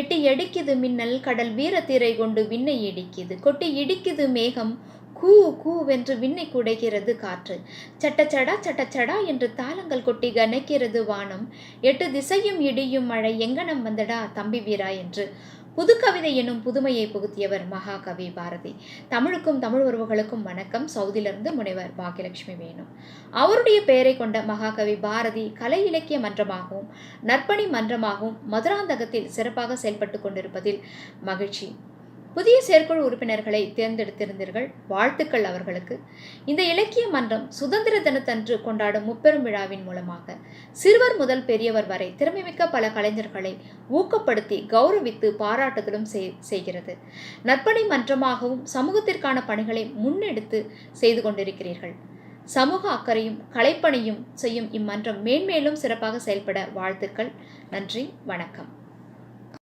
வெட்டி அடிக்குது மின்னல் கடல் வீரத்திரை கொண்டு விண்ணை இடிக்குது. கொட்டி இடிக்குது மேகம் கூ கூ வென்று விண்ணை குடைகிறது காற்று. சட்டச்சடா சட்டச்சடா என்று தாளங்கள் கொட்டி கனைக்கிறது வானம். எட்டு திசையும் இடியும் மழை எங்கனம் வந்தடா தம்பி வீரா என்று. புதுக்கவிதை என்னும் புதுமையை புகுத்தியவர் மகாகவி பாரதி. தமிழுக்கும் தமிழ் உறவுகளுக்கும் வணக்கம். சவுதியிலிருந்து முனைவர் பாக்கியலட்சுமி வேணும் அவருடைய பெயரை கொண்ட மகாகவி பாரதி கலை இலக்கிய மன்றமாகவும் நற்பணி மன்றமாகவும் மதுராந்தகத்தில் சிறப்பாக செயல்பட்டு கொண்டிருப்பதில் மகிழ்ச்சி. புதிய செயற்குழு உறுப்பினர்களை தேர்ந்தெடுத்திருந்தீர்கள். வாழ்த்துக்கள் அவர்களுக்கு. இந்த இலக்கிய மன்றம் சுதந்திர தினத்தன்று கொண்டாடும் முப்பெரும் விழாவின் மூலமாக சிறுவர் முதல் பெரியவர் வரை திறமைமிக்க பல கலைஞர்களை ஊக்கப்படுத்தி கௌரவித்து பாராட்டுதலும் செய்கிறது. நற்பணி மன்றமாகவும் சமூகத்திற்கான பணிகளை முன்னெடுத்து செய்து கொண்டிருக்கிறீர்கள். சமூக அக்கறையும் கலைப்பணியும் செய்யும் இம்மன்றம் மேன்மேலும் சிறப்பாக செயல்பட வாழ்த்துக்கள். நன்றி. வணக்கம்.